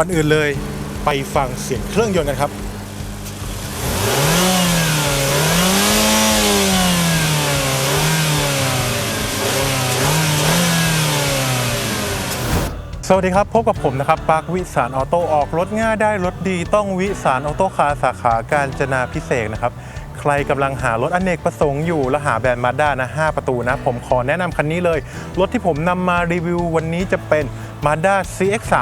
ก่อนอื่นเลยไปฟังเสียงเครื่องยนต์กันครับสวัสดีครับ พบกับผมนะครับปาร์ควิสารออโต้ออกรถง่ายได้รถดีต้องวิสารออโต้คาสาขาการจนาพิเศษนะครับ ใครกำลังหารถอเนกประสงค์อยู่ และหาแบรนด์มาด้านะ 5 ประตูนะ ผมขอแนะนำคันนี้เลย รถที่ผมนำมารีวิววันนี้จะเป็น Mazda CX-3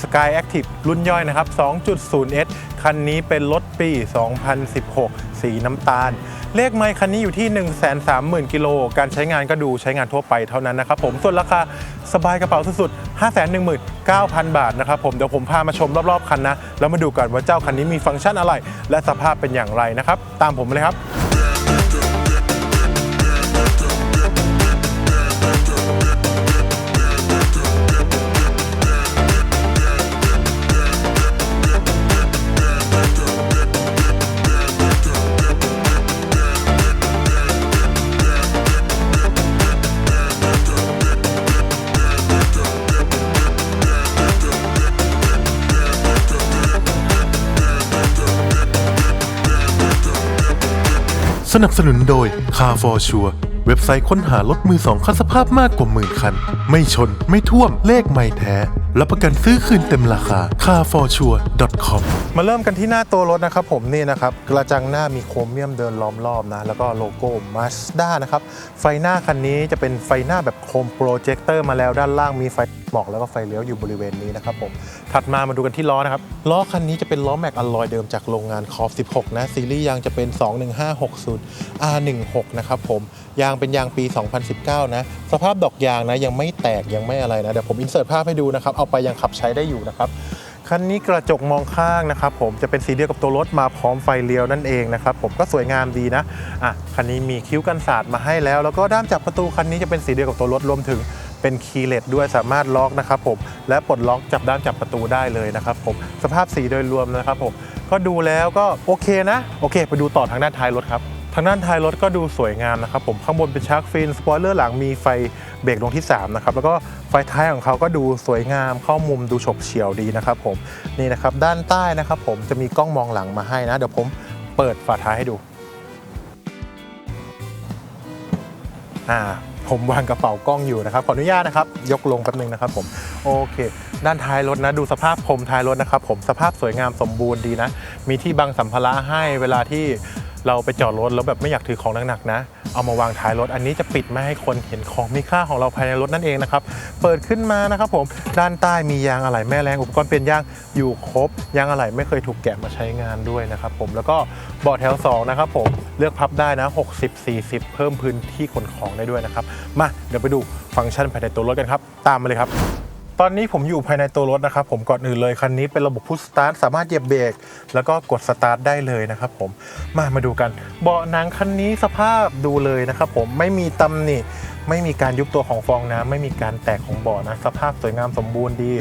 Sky Active รุ่นย่อยนะครับ 2.0S คันนี้เป็นรถปี 2016 สีน้ำตาล เลขไมค์คันนี้อยู่ที่ 130,000 กิโล การใช้งานก็ดูใช้งานทั่วไปเท่านั้นนะครับผม ส่วนราคาสบายกระเป๋าสุดๆ 519,000 บาทนะครับผม เดี๋ยวผมพามาชมรอบๆ คันนะ แล้วมาดูกันว่าเจ้าคันนี้มีฟังก์ชันอะไร และสภาพเป็นอย่างไรนะครับ ตามผมเลยครับ สนับสนุนโดย Car for Sure เว็บไซต์ค้นหารถมือสองคันสภาพมากกว่าหมื่นคัน ไม่ชนไม่ท่วมเลขไม่แท้ รับประกันซื้อคืนเต็มราคา carforsure.com มาเริ่มกันที่หน้าตัวรถนะครับผมนี่นะครับ กระจังหน้ามีโครเมียมเดินล้อมรอบนะ แล้วก็โลโก้ Mazda นะครับ ไฟหน้าคันนี้จะเป็นไฟหน้าแบบโครมโปรเจคเตอร์มาแล้วด้านล่างมีไฟ หมอกแล้วก็ไฟเลี้ยวอยู่บริเวณนี้นะครับผม ถัดมามาดูกันที่ล้อนะครับ ล้อคันนี้จะเป็นล้อแม็กอลลอยเดิมจากโรงงานคอฟ16 นะ ซีรีส์ยางจะเป็น 21560 R16 นะครับผม ยางเป็นยางปี 2019 นะ สภาพดอกยางนะยังไม่แตกยังไม่อะไรนะ เดี๋ยวผมอินเสิร์ตภาพให้ดูนะครับ เอาไปยังขับใช้ได้อยู่นะครับคันนี้กระจกมองข้างนะครับผมจะเป็นสีเดียวกับตัวรถมาพร้อมไฟเลี้ยวนั่นเองนะครับผมก็สวยงามดีนะอะคันนี้มีคิ้วกันศาสตร์มาให้แล้ว แล้วก็ด้ามจับประตูคันนี้จะเป็นสีเดียวกับตัวรถรวมถึง เป็นคีย์เลสด้วยสามารถล็อกนะครับผมและปลดล็อกจับด้ามจับประตูได้เลยนะครับผมสภาพสีโดยรวมนะครับผมก็ดูแล้วก็โอเคนะ โอเค ไปดูต่อทางด้านท้ายรถครับทางด้านท้ายรถก็ดูสวยงามนะครับผมข้างบนเป็นชาร์กฟินสปอยเลอร์หลังมีไฟเบรกดวงที่3นะครับแล้วก็ไฟท้ายของเขาก็ดูสวยงามเข้ามุมดูฉกเฉี่ยวดีนะครับผมนี่นะครับด้านใต้นะครับผมจะมีกล้องมองหลังมาให้นะ เดี๋ยวผมเปิดฝาท้ายให้ดูอ่า ผมวางกระเป๋ากล้องอยู่นะครับขออนุญาตนะครับ ยกลงแป๊บนึงนะครับผมโอเค ด้านท้ายรถนะดูสภาพพรมท้ายรถนะครับผมสภาพสวยงามสมบูรณ์ดีนะ มีที่บังสัมภาระให้เวลาที่เราไปจอดรถแล้วแบบไม่อยากถือของหนักๆนะ เอามาวางท้ายรถ อันนี้จะปิดไม่ให้คนเห็นของมีค่าของเราภายในรถนั่นเองนะครับ เปิดขึ้นมานะครับผม ด้านใต้มียางอะไหล่แม่แรงอุปกรณ์เปลี่ยนยางอยู่ครบ ยางอะไหล่ไม่เคยถูกแกะมาใช้งานด้วยนะครับผม แล้วก็เบาะแถวสองนะครับผม ลือกพับได้นะ 60 40 เพิ่มพื้นที่ขนของได้ด้วยนะครับ มาเดี๋ยวไปดูฟังก์ชันภายในตัวรถกันครับ ตามมาเลยครับ ตอนนี้ผมอยู่ภายในตัวรถนะครับ ผมก่อนอื่นเลยคันนี้เป็นระบบพุชสตาร์ทสามารถเหยียบเบรกแล้วก็กดสตาร์ทได้เลยนะครับผมมามาดูกัน เบาะหนังคันนี้สภาพดูเลยนะครับผมไม่มีตำหนิไม่มีการยุบตัวของฟองน้ำไม่มีการแตกของเบาะนะ สภาพสวยงามสมบูรณ์ดี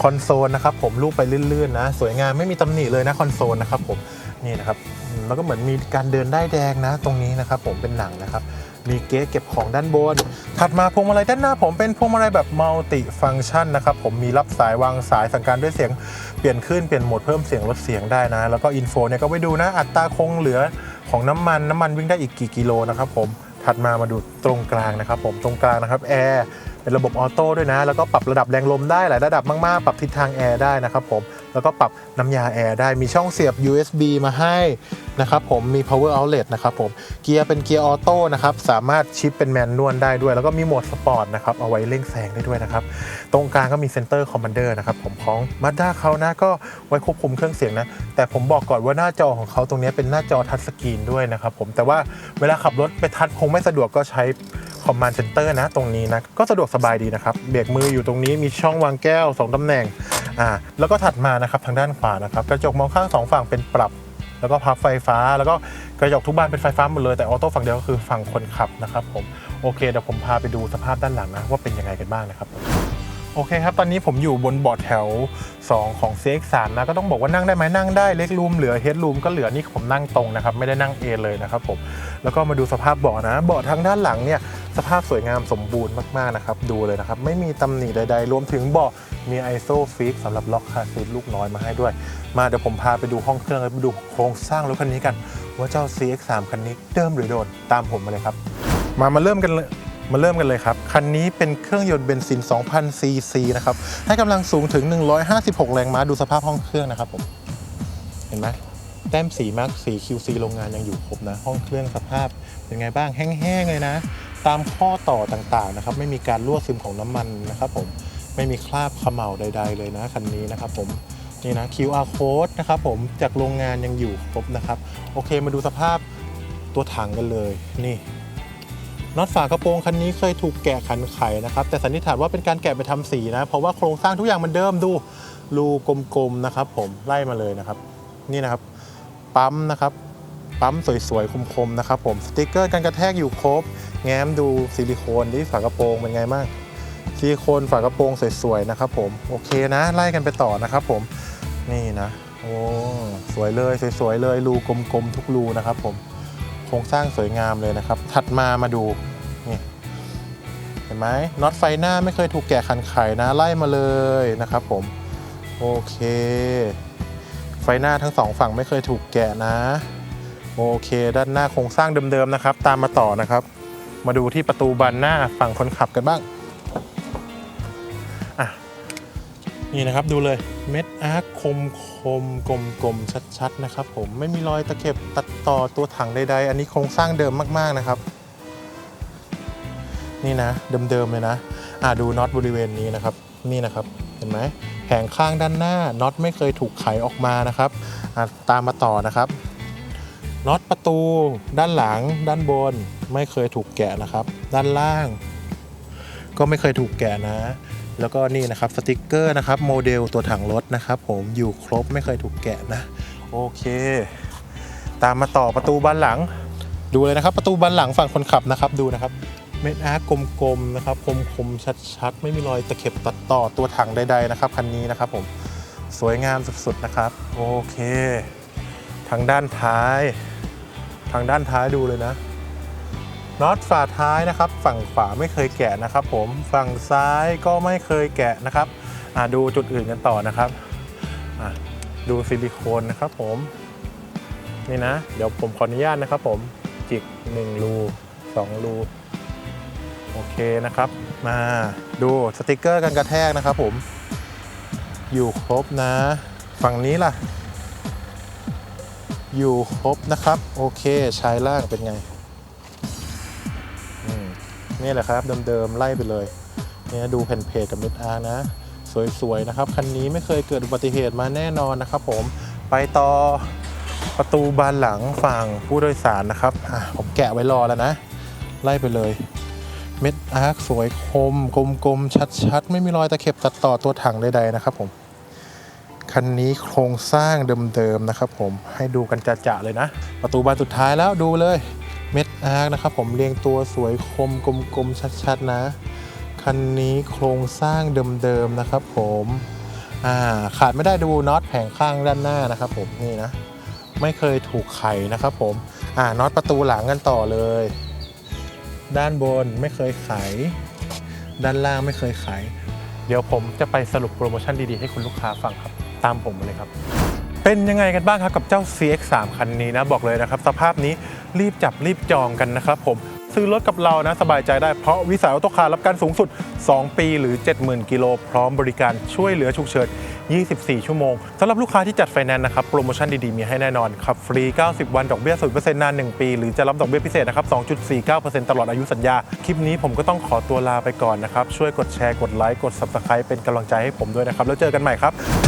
คอนโซลนะครับผมลูกไปลื่นๆนะ สวยงามไม่มีตำหนิเลยนะคอนโซลนะครับผมนี่นะครับ แล้วก็เหมือนมีการเดินได้แดงนะ ตรงนี้นะครับผมเป็นหนังนะครับ มีเก๊เก็บของด้านบน ถัดมาพวงมาลัยด้านหน้าผมเป็นพวงมาลัยแบบมัลติฟัง c t ชันนะครับผมมีรับสายวางสายสั่งการด้วยเสียงเปลี่ยนขึ้นเปลี่ยนโหมดเพิ่มเสียงลดเสียงได้นะ แล้วก็อินโฟเนี่ยก็ไปดูนะอัตราคงเหลือของน้ำมันน้ำมันวิ่งได้อีกกี่กิโลนะครับผมถัดมามาดูตรงกลางนะครับผมตรงกลางนะครับแอร์ เป็นระบบออโต้ด้วยนะ แล้วก็ปรับระดับแรงลมได้หลายระดับมากๆ ปรับทิศทางแอร์ได้นะครับผม แล้วก็ปรับน้ำยาแอร์ได้ มีช่องเสียบ USB มาให้นะครับผม มี power outlet นะครับผม เกียร์เป็นเกียร์ออโต้นะครับ สามารถชิปเป็นแมนนวลได้ด้วย แล้วก็มีโหมดสปอร์ตนะครับ เอาไว้เร่งแซงได้ด้วยนะครับ ตรงกลางก็มีเซนเตอร์คอมมานเดอร์นะครับผมของมาด้าเขานะ ก็ไว้ควบคุมเครื่องเสียงนะ แต่ผมบอกก่อนว่าหน้าจอของเขาตรงนี้เป็นหน้าจอทัชสกรีนด้วยนะครับผม แต่ว่าเวลาขับรถไปทัชคงไม่สะดวกก็ใช้ คอมมานด์เซ็นเตอร์นะตรงนี้นะก็สะดวกสบายดีนะครับเบรกมืออยู่ตรงนี้มีช่องวางแก้ว 2ตำแหน่งอ่าแล้วก็ถัดมานะครับทางด้านขวานะครับกระจกมองข้างสองฝั่งเป็นปรับแล้วก็พับไฟฟ้า แล้วก็กระจกทุกบานเป็นไฟฟ้าหมดเลยแต่ออโต้ฝั่งเดียวก็คือฝั่งคนขับนะครับผมโอเคเดี๋ยวผมพาไปดูสภาพด้านหลังนะว่าเป็นยังไงกันบ้างนะครับโอเคครับ ตอนนี้ผมอยู่บนเบาะแถว 2 ของ CX3 นะ ก็ต้องบอกว่านั่งได้ไหมนั่งได้เล็กรูมเหลือเฮดรูมก็เหลือนี่ผมนั่งตรงนะครับ ไม่ได้นั่งเอเลยนะครับผม แล้วก็มาดูสภาพเบาะนะเบาะทางด้านหลังเนี่ย สภาพสวยงามสมบูรณ์มากๆนะครับ ดูเลยนะครับ ไม่มีตำหนิใดๆ รวมถึงเบาะมีไอโซฟิกสำหรับล็อกคาซีทลูกน้อยมาให้ด้วย มาเดี๋ยวผมพาไปดูห้องเครื่องและไปดูโครงสร้างรถคันนี้กัน ว่าเจ้า CX3 คันนี้เดิมหรือโดนตามผมมาเลยครับ มามาเริ่มกันเลยมาเริ่มกันเลยครับ คันนี้เป็นเครื่องยนต์เบนซิน 2,000 ซีซีนะครับ ให้กำลังสูงถึง 156 แรงม้า ดูสภาพห้องเครื่องนะครับผม เห็นไหม แต้มสีมาร์กสี QC โรงงานยังอยู่ครบนะ ห้องเครื่องสภาพเป็นไงบ้างแห้งๆเลยนะ ตามข้อต่อต่างๆนะครับ ไม่มีการรั่วซึมของน้ำมันนะครับผมไม่มีคราบเขม่าใด ๆ เลยนะคันนี้นะครับผมนี่นะ QR code นะครับผมจากโรงงานยังอยู่ครบนะครับ โอเคมาดูสภาพตัวถังกันเลยนี่น็อตฝากระโปรงคันนี้เคยถูกแกะขันไขนะครับ แต่สันนิษฐานว่าเป็นการแกะไปทำสีนะ เพราะว่าโครงสร้างทุกอย่างมันเดิมดูรูกลมๆนะครับ ผมไล่มาเลยนะครับ นี่นะครับ ปั๊มนะครับ ปั๊มสวยๆ คมๆ นะครับผม สติกเกอร์กันกระแทกอยู่ครบ แง้มดูซิลิโคนที่ฝากระโปรงเป็นไงบ้าง ซิลิโคนฝากระโปรงสวยๆ นะครับผม โอเคนะ ไล่กันไปต่อนะครับผม นี่นะ โอ้ สวยเลย สวยๆ เลย รูกลมๆ ทุกรูนะครับผม โครงสร้างสวยงามเลยนะครับ ถัดมามาดู นี่เห็นไหมน็อตไฟหน้าไม่เคยถูกแกะขันไขนะ ไล่มาเลยนะครับผม โอเค ฟหน้าทั้งสองฝั่งไม่เคยถูกแกะนะ โอเคด้านหน้าโครงสร้างเดิมๆนะครับ ตามมาต่อนะครับ มาดูที่ประตูบานหน้าฝั่งคนขับกันบ้างอะนี่นะครับดูเลยเม็ดอาร์คคมคมกลมกลมๆชัดๆนะครับ ผมไม่มีรอยตะเข็บตัดต่อตัวถังใดๆ อันนี้โครงสร้างเดิมมากๆนะครับ นี่นะเดิมๆเลยนะอะดูน็อตบริเวณนี้นะครับ นี่นะครับเห็นไหม แผงข้างด้านหน้าน็อตไม่เคยถูกไขออกมานะครับตามมาต่อนะครับน็อตประตูด้านหลังด้านบนไม่เคยถูกแกะนะครับ ด้านล่าง ก็ไม่เคยถูกแกะนะ แล้วก็นี่นะครับสติกเกอร์นะครับโมเดลตัวถังรถนะครับ ผมอยู่ครบไม่เคยถูกแกะนะโอเค ตามมาต่อประตูบานหลัง ดูเลยนะครับ ประตูบานหลังฝั่งคนขับนะครับดูนะครับ เม็ดอาร์กกลมๆนะครับคมๆชัดๆ ไม่มีรอยตะเข็บตัดต่อตัวถังใดๆนะครับคันนี้นะครับผมสวยงามสุดๆนะครับ โอเค ทางด้านท้าย ทางด้านท้ายดูเลยนะน็อตฝาท้ายนะครับ ฝั่งขวาไม่เคยแกะนะครับ ผมฝั่งซ้ายก็ไม่เคยแกะนะครับดูจุดอื่นกันต่อนะครับดูซิลิโคนนะครับผมนี่นะ เดี๋ยวผมขออนุญาตนะครับผมจิก1รู2รู โอเคนะครับ มาดูสติกเกอร์กันกระแทกนะครับผม อยู่ครบนะ ฝั่งนี้ล่ะ อยู่ครบนะครับ โอเคชายล่างเป็นไงนี่แหละครับเดิมๆไล่ไปเลยเนี่ยดูแผ่นเพจกับมิดอาร์นะ สวยๆนะครับ คันนี้ไม่เคยเกิดอุบัติเหตุมาแน่นอนนะครับผมไปต่อประตูบานหลังฝั่งผู้โดยสารนะครับ อะผมแกะไว้รอแล้วนะ ไล่ไปเลย เม็ดอาร์คสวยคมกลมๆ ชัดๆ ไม่มีรอยตะเข็บตัดต่อตัวถังใดๆนะครับผมคันนี้โครงสร้างเดิมๆนะครับผมให้ดูกันจะๆเลยนะ ประตูบานสุดท้ายแล้วดูเลยเม็ดอาร์คนะครับผมเรียงตัวสวยคมกลมๆ ชัดๆ นะ คันนี้โครงสร้างเดิมๆนะครับผมอ่าขาดไม่ได้ดูน็อตแผงข้างด้านหน้านะครับผมนี่นะ ไม่เคยถูกไขนะครับผมอ่าน็อตประตูหลังกันต่อเลย ด้านบนไม่เคยไขด้านล่างไม่เคยไขเดี๋ยวผมจะไปสรุปโปรโมชั่นดีๆ ให้คุณลูกค้าฟังครับ ตามผมมาเลยครับ เป็นยังไงกันบ้างครับกับเจ้า CX3 คันนี้นะ บอกเลยนะครับ สภาพนี้รีบจับรีบจองกันนะครับผมซื้อรถกับเรานะ สบายใจได้เพราะวิสายออโตคาร์รับการสูงสุด 2 ปีหรือ 70,000 กิโลพร้อมบริการช่วยเหลือฉุกเฉิน 24 ชั่วโมงสำหรับลูกค้าที่จัดไฟแนนซ์นะครับโปรโมชั่นดีๆ มีให้แน่นอนขับฟรี 90 วัน ดอกเบี้ย0%นาน 1 ปี หรือจะรับดอกเบี้ยพิเศษนะครับ 2.49%ตลอดอายุสัญญา คลิปนี้ผมก็ต้องขอตัวลาไปก่อนนะครับช่วยกดแชร์กดไลค์กด Subscribe เป็นกำลังใจให้ผมด้วยนะครับแล้วเจอกันใหม่ครับ